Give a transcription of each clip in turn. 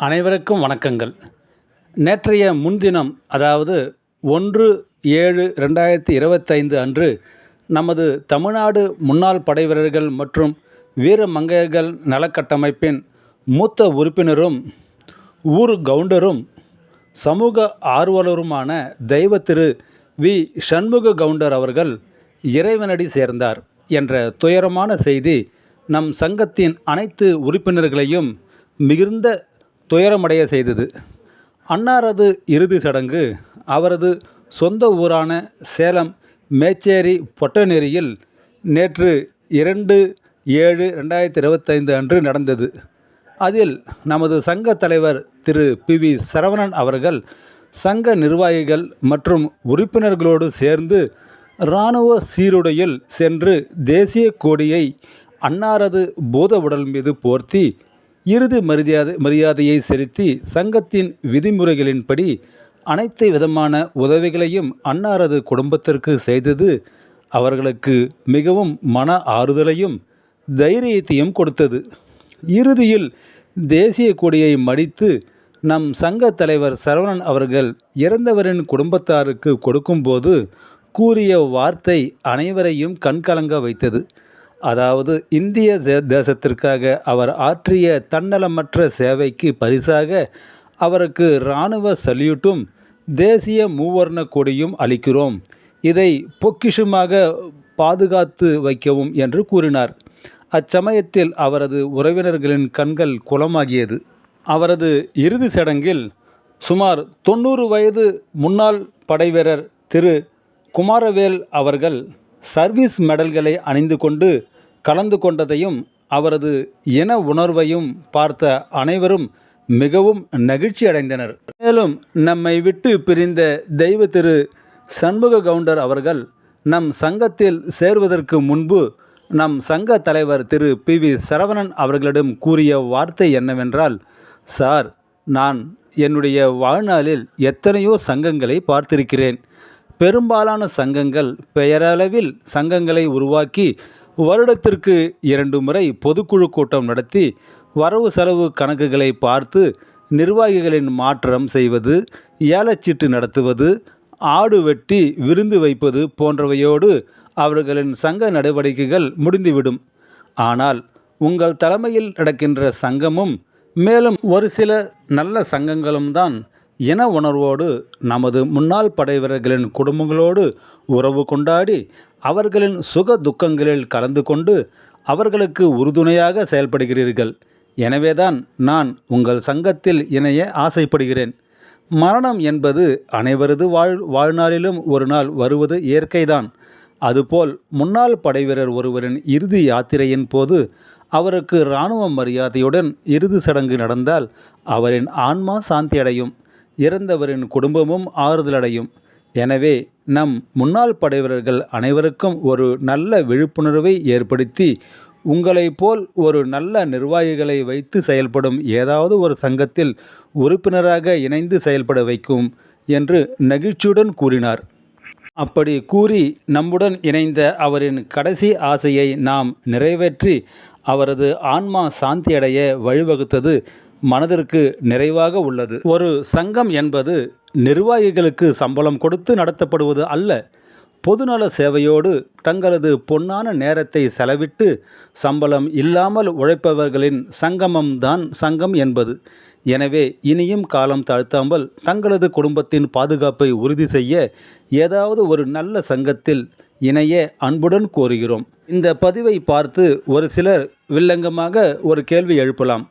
அனைவருக்கும் வணக்கங்கள். நேற்றைய முன்தினம் அதாவது ஒன்று ஏழு ரெண்டாயிரத்தி இருபத்தைந்து அன்று நமது தமிழ்நாடு முன்னாள் படைவீரர்கள் மற்றும் வீர மங்கையர்கள் நலக்கட்டமைப்பின் மூத்த உறுப்பினரும் ஊர் கவுண்டரும் சமூக ஆர்வலருமான தெய்வ திரு வி. சண்முக கவுண்டர் அவர்கள் இறைவனடி சேர்ந்தார் என்ற துயரமான செய்தி நம் சங்கத்தின் அனைத்து உறுப்பினர்களையும் மிகுந்த துயரமடைய செய்தது. அன்னாரது இறுதி சடங்கு அவரது சொந்த ஊரான சேலம் மேச்சேரி பொட்டநெறியில் நேற்று இரண்டு ஏழு ரெண்டாயிரத்தி இருபத்தைந்து அன்று நடந்தது. அதில் நமது சங்க தலைவர் திரு. பி. வி. சரவணன் அவர்கள் சங்க நிர்வாகிகள் மற்றும் உறுப்பினர்களோடு சேர்ந்து இராணுவ சீருடையில் சென்று தேசிய கொடியை அன்னாரது பூத உடல் மீது போர்த்தி இறுதி மரியாதை மரியாதையை செலுத்தி சங்கத்தின் விதிமுறைகளின்படி அனைத்து விதமான உதவிகளையும் அன்னாரது குடும்பத்திற்கு செய்தது அவர்களுக்கு மிகவும் மன ஆறுதலையும் தைரியத்தையும் கொடுத்தது. இறுதியில் தேசிய கொடியை மடித்து நம் சங்க தலைவர் சரவணன் அவர்கள் இறந்தவரின் குடும்பத்தாருக்கு கொடுக்கும்போது கூறிய வார்த்தை அனைவரையும் கண்கலங்க வைத்தது. அதாவது இந்திய தேசத்திற்காக அவர் ஆற்றிய தன்னலமற்ற சேவைக்கு பரிசாக அவருக்கு இராணுவ சல்யூட்டும் தேசிய மூவர்ண கொடியும் அளிக்கிறோம். இதை பொக்கிஷமாக பாதுகாத்து வைக்கவும் என்று கூறினார். அச்சமயத்தில் அவரது உறவினர்களின் கண்கள் குளமாகியது. அவரது இறுதி சடங்கில் சுமார் தொண்ணூறு வயது முன்னாள் படைவீரர் திரு. குமாரவேல் அவர்கள் சர்வீஸ் மெடல்களை அணிந்து கொண்டு கலந்து கொண்டதையும் அவரது இன உணர்வையும் பார்த்த அனைவரும் மிகவும் நெகிழ்ச்சி அடைந்தனர். மேலும் நம்மை விட்டு பிரிந்த தெய்வ திரு சண்முக கவுண்டர் அவர்கள் நம் சங்கத்தில் சேர்வதற்கு முன்பு நம் சங்க தலைவர் திரு பி. வி. சரவணன் அவர்களிடம் கூறிய வார்த்தை என்னவென்றால் சார் நான் என்னுடைய வாழ்நாளில் எத்தனையோ சங்கங்களை பார்த்திருக்கிறேன். பெரும்பாலான சங்கங்கள் பெயரளவில் சங்கங்களை உருவாக்கி வருடத்திற்கு இரண்டு முறை பொதுக்குழு கூட்டம் நடத்தி வரவு செலவு கணக்குகளை பார்த்து நிர்வாகிகளின் மாற்றம் செய்வது ஏலச்சீட்டு நடத்துவது ஆடு வெட்டி விருந்து வைப்பது போன்றவையோடு அவர்களின் சங்க நடவடிக்கைகள் முடிந்துவிடும். ஆனால் உங்கள் தலைமையில் நடக்கின்ற சங்கமும் மேலும் ஒரு சில நல்ல சங்கங்களும் தான் இன உணர்வோடு நமது முன்னாள் படைவீரர்களின் குடும்பங்களோடு உறவு கொண்டாடி அவர்களின் சுக துக்கங்களில் கலந்து கொண்டு அவர்களுக்கு உறுதுணையாக செயல்படுகிறீர்கள். எனவேதான் நான் உங்கள் சங்கத்தில் இணைய ஆசைப்படுகிறேன். மரணம் என்பது அனைவரது வாழ் வாழ்நாளிலும் ஒரு நாள் வருவது இயற்கைதான். அதுபோல் முன்னாள் படைவீரர் ஒருவரின் இறுதி யாத்திரையின் போது அவருக்கு இராணுவ மரியாதையுடன் இறுதி சடங்கு நடந்தால் அவரின் ஆன்மா சாந்தியடையும். இறந்தவரின் குடும்பமும் ஆறுதலடையும். எனவே நம் முன்னாள் படைவீரர்கள் அனைவருக்கும் ஒரு நல்ல விழிப்புணர்வை ஏற்படுத்தி உங்களைப் போல் ஒரு நல்ல நிர்வாகிகளை வைத்து செயல்படும் ஏதாவது ஒரு சங்கத்தில் உறுப்பினராக இணைந்து செயல்பட வைக்கும் என்று நெகிழ்ச்சியுடன் கூறினார். அப்படி கூறி நம்முடன் இணைந்த அவரின் கடைசி ஆசையை நாம் நிறைவேற்றி அவரது ஆன்மா சாந்தியடைய வழிவகுத்தது மனதிற்கு நிறைவாக உள்ளது. ஒரு சங்கம் என்பது நிர்வாகிகளுக்கு சம்பளம் கொடுத்து நடத்தப்படுவது அல்ல. பொதுநல சேவையோடு தங்களது பொன்னான நேரத்தை செலவிட்டு சம்பளம் இல்லாமல் உழைப்பவர்களின் சங்கமம்தான் சங்கம் என்பது. எனவே இனியும் காலம் தாழ்த்தாமல் தங்களது குடும்பத்தின் பாதுகாப்பை உறுதி செய்ய ஏதாவது ஒரு நல்ல சங்கத்தில் இணைய அன்புடன் கோருகிறோம். இந்த பதிவை பார்த்து ஒரு சிலர் வில்லங்கமாக ஒரு கேள்வி எழுப்பலாம்.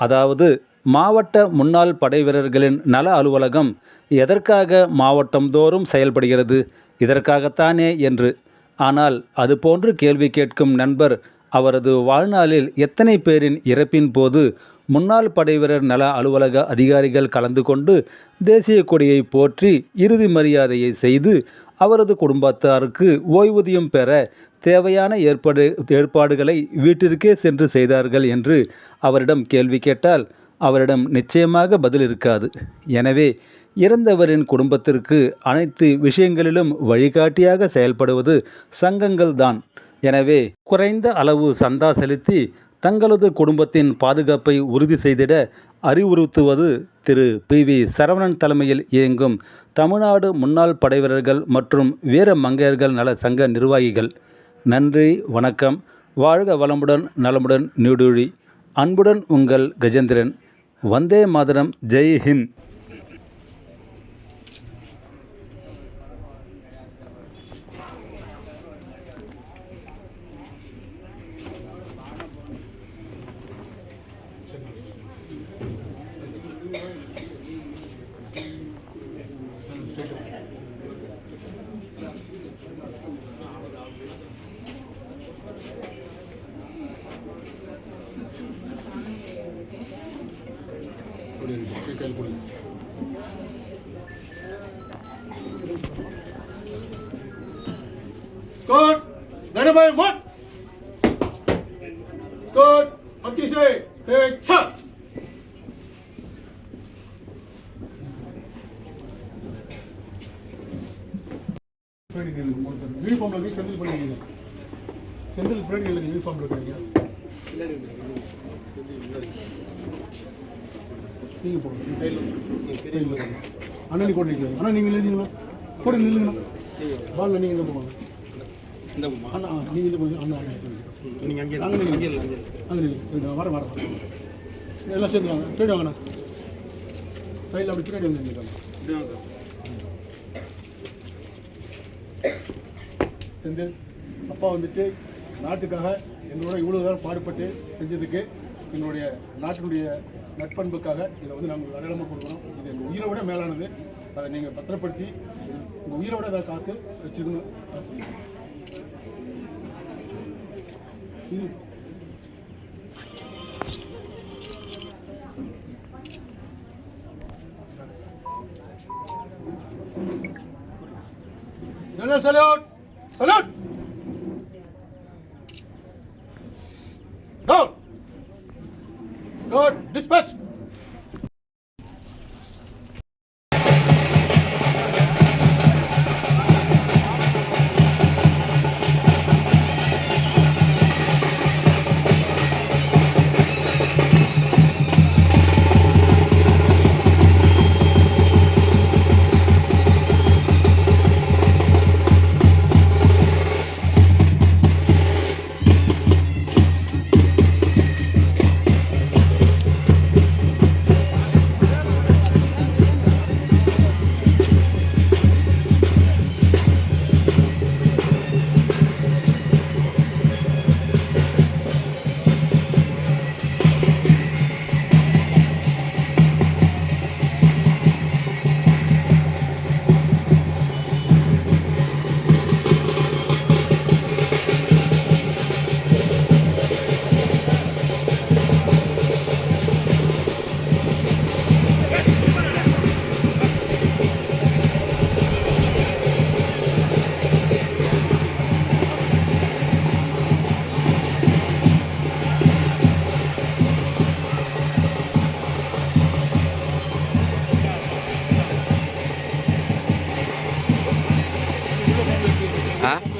அதாவது மாவட்ட முன்னாள் படைவீரர்களின் நல அலுவலகம் எதற்காக மாவட்டம்தோறும் செயல்படுகிறது? இதற்காகத்தானே என்று. ஆனால் அதுபோன்று கேள்வி கேட்கும் நண்பர் அவரது வாழ்நாளில் எத்தனை பேரின் இறப்பின் போது முன்னாள் படைவீரர் நல அலுவலக அதிகாரிகள் கலந்து கொண்டு தேசிய கொடியை போற்றி இறுதி மரியாதையை செய்து அவரது குடும்பத்தாருக்கு ஓய்வூதியம் பெற தேவையான ஏற்பாடு ஏற்பாடுகளை வீட்டிற்கே சென்று செய்தார்கள் என்று அவரிடம் கேள்வி கேட்டால் அவரிடம் நிச்சயமாக பதில் இருக்காது. எனவே இறந்தவரின் குடும்பத்திற்கு அனைத்து விஷயங்களிலும் வழிகாட்டியாக செயல்படுவது சங்கங்கள்தான் எனவே குறைந்த அளவு சந்தா செலுத்தி தங்களது குடும்பத்தின் பாதுகாப்பை உறுதி செய்திட அறிவுறுத்துவது திரு பி வி சரவணன் தலைமையில் இயங்கும் தமிழ்நாடு முன்னாள் படைவீரர்கள் மற்றும் வீர மங்கையர்கள் நல சங்க நிர்வாகிகள். நன்றி வணக்கம். வாழ்க வளமுடன் நலமுடன் நியூடுழி அன்புடன் உங்கள் Gajendran. Vande Mataram. Jai Hind. Good. Dynamite one. Good. Monkey say, take shot. யூனிஃபார்ம்ல இருக்கு செந்தில் பண்ணிருக்கீங்க செந்தில் பின்னாடி இல்லை யூனிஃபார்ம்ல இருக்கீங்க நீங்கள் போங்க சைடில் அண்ணா நீ கூட நிற்கலாம் அண்ணா நீங்கள் நில்லுங்களா கூட நில்லுங்கண்ணா பால் நீங்கள் இந்த போவாங்க அண்ணா நீங்கள் நீங்க இந்த அண்ணா நீங்கள் அங்கே அங்கே நில்லுங்க அங்கே இல்லை வர வர வர எல்லாம் சேர்ந்து வாங்க பின்னாடி வாங்கண்ணா சைடில் அப்படி பின்னாடி வந்து செந்தில் அப்பா வந்துட்டு நாட்டுக்காக எங்களோட இவ்வளோ நேரம் பாடுபட்டு செஞ்சதுக்கு எங்களுடைய நாட்டினுடைய நட்பண்புக்காக இதை வந்து நாங்கள் அடையாளமாக கொடுக்கணும் இது எங்கள் உயிரை விட மேலானது அதை நீங்கள் பத்திரப்படுத்தி உங்கள் உயிரை விட அதை காத்து வச்சுக்கணும் ஆசைப்படுறேன். இது salute! Salute! Huh.